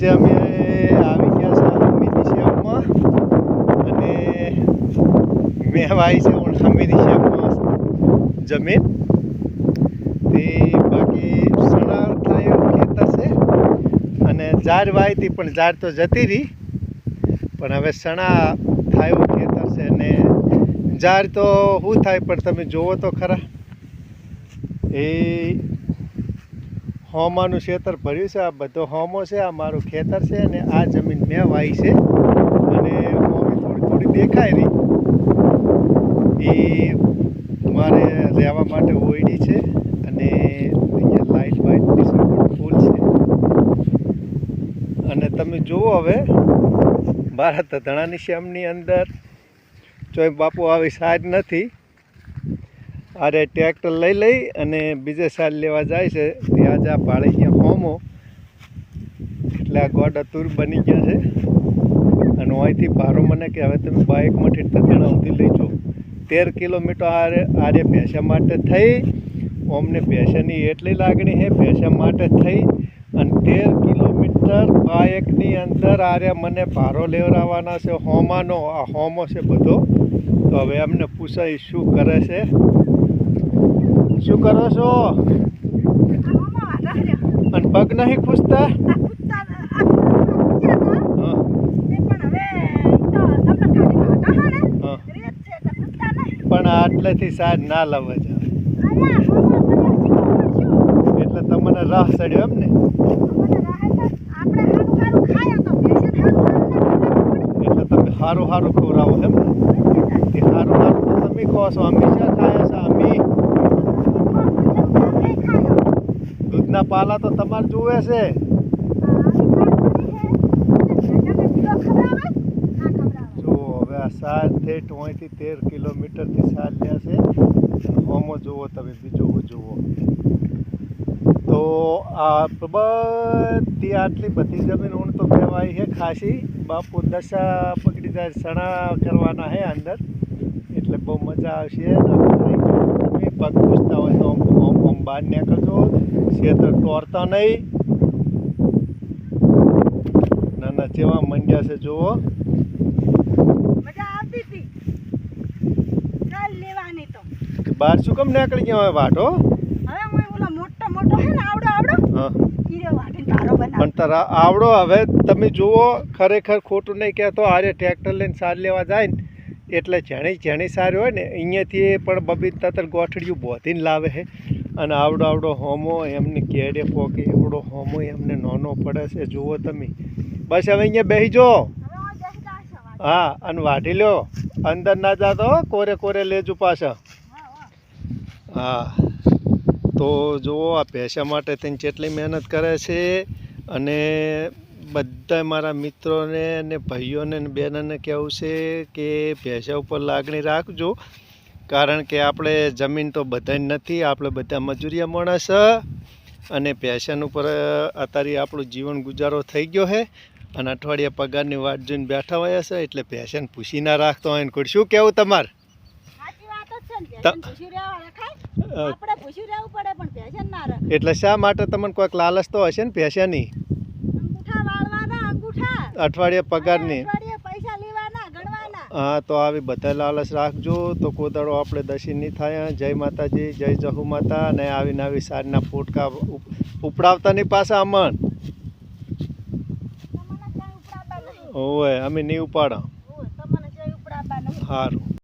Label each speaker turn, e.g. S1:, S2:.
S1: આજે અમે આવી ગયા છે હમીદી શ્યામમાં અને મેં વાવી છે પણ હમીદી જમીન. તે બાકી સણા થાય ખેતર છે. અને ઝાડ વાવી હતી પણ ઝાડ તો જતી રહી. પણ હવે સણા થાય ખેતર છે અને ઝાડ તો શું થાય, પણ તમે જુઓ તો ખરા. એ હોમાનું ખેતર ભર્યું છે, આ બધો હોમો છે, આ મારું ખેતર છે અને આ જમીન મેં વાવી છે. અને હોમી થોડી થોડી દેખાય રહી એ મારે રહેવા માટે ઓઈડી છે અને અહીંયા લાઇટ બાઇટની સપોર્ટ ફૂલ છે. અને તમે જુઓ હવે મારા ધણાની શ્યામની અંદર, ચોય બાપુ આવી સાઈડ નથી. અરે ટ્રેક્ટર લઈ લઈ અને બીજે સાલ લેવા જાય છે. ત્યાં જ આ ભાડે ગયા હોમો એટલે આ ગોડ અતુર બની ગયા છે. અને અહીંથી ભારો મને કે હવે તમે બાઇકમાંથી તથેણા સુધી લઈ તેર કિલોમીટર આરે આરે ભેંસા માટે થઈ. ઓમને ભેંસાની એટલી લાગણી છે ભેંસા માટે થઈ. અને તેર કિલોમીટર બાઇકની અંદર આરે મને ભારો લેવડાવવાના છે, હોમાનો, આ હોમો છે બધો. તો હવે અમને પૂછાય શું કરે છે. શું કરો છો? અને પગ નહીં ખૂસતા પણ આટલેથી સાજ ના લાવવા જાય એટલે તમને રાહ ચડ્યો એમ ને? એટલે તમે સારું સારું ખવડાવો એમ ને? સારું સારું તમે કહો છો. અમે શા ખાયા છે? અમે? દૂધના પાલા તો તમારે જુએ છે. જુઓ હવે આ સાર થેટ તેર કિલોમીટરથી સાર લ્યા છે. હોમો જુઓ તમે, બીજું જુઓ. તો આ બધી આટલી બધી જમીન ઊણ તો કહેવાય છે ખાસી. બાપુ દશા પકડી જાય સણા કરવાના છે અંદર. એટલે બહુ મજા આવશે. પગ પૂછતા હોય તો આમ આમ આમ બહાર નીકળજો. ક્ષેત્ર તોડતા નહીં. નાના જેવા મંડ્યા છે જુઓ. બહાર શું કેમ નીકળી ગયા હોય વાટો પણ તારા આવડો હવે તમે જુઓ ખરેખર ખોટું નહીં કહેતો આરે ટ્રેક્ટર લઈને સાર લેવા જાય ને એટલે જેણી જેણી સારી હોય ને, અહીંયાથી પણ બબી તતર ગોઠડિયું બોધીને લાવે છે. અને આવડો આવડો હોમો એમને કેડે પોકે, એવડો હોમો એમને નાનો પડે છે. જુઓ તમે. બસ હવે અહીંયા બેસી જો. હા, અને વાઢી લ્યો. અંદર ના જાતો કોરે કોરે લેજો પાછા. હા. તો જુઓ આ પૈસા માટે તેને જેટલી મહેનત કરે છે અને બધા મારા મિત્રોને અને ભાઈઓને અને બહેનોને કહેવું છે કે ભેંસા ઉપર લાગણી રાખજો. કારણ કે આપણે જમીન તો બધાય નથી આપણે બધા મજૂરિયા માણસ અને પેશન ઉપર અત્યારે આપણું જીવન ગુજારો થઈ ગયો છે અને અઠવાડિયા પગારની વાટ જોઈને બેઠા હોય છે એટલે પેશન પૂછી ના રાખતો હોય ને કોઈ શું કહેવું તમારે? એટલે શા માટે તમને કોઈક લાલચ તો હશે ને પેશાની
S2: અંગૂઠા વાળવાના અંગૂઠા
S1: અઠવાડિયે પગારની.
S2: પૈસા
S1: હા તો આવી બધા લાલચ રાખજો. તો કોદાળો આપણે દશી નહીં થાય. જય માતાજી જય જહુ માતા. અને આવી આવી સારના ફોટકા ઉપ- ઉપડાવતા નહીં પાછા અમન. ઓય અમે નહીં ઉપાડો સારું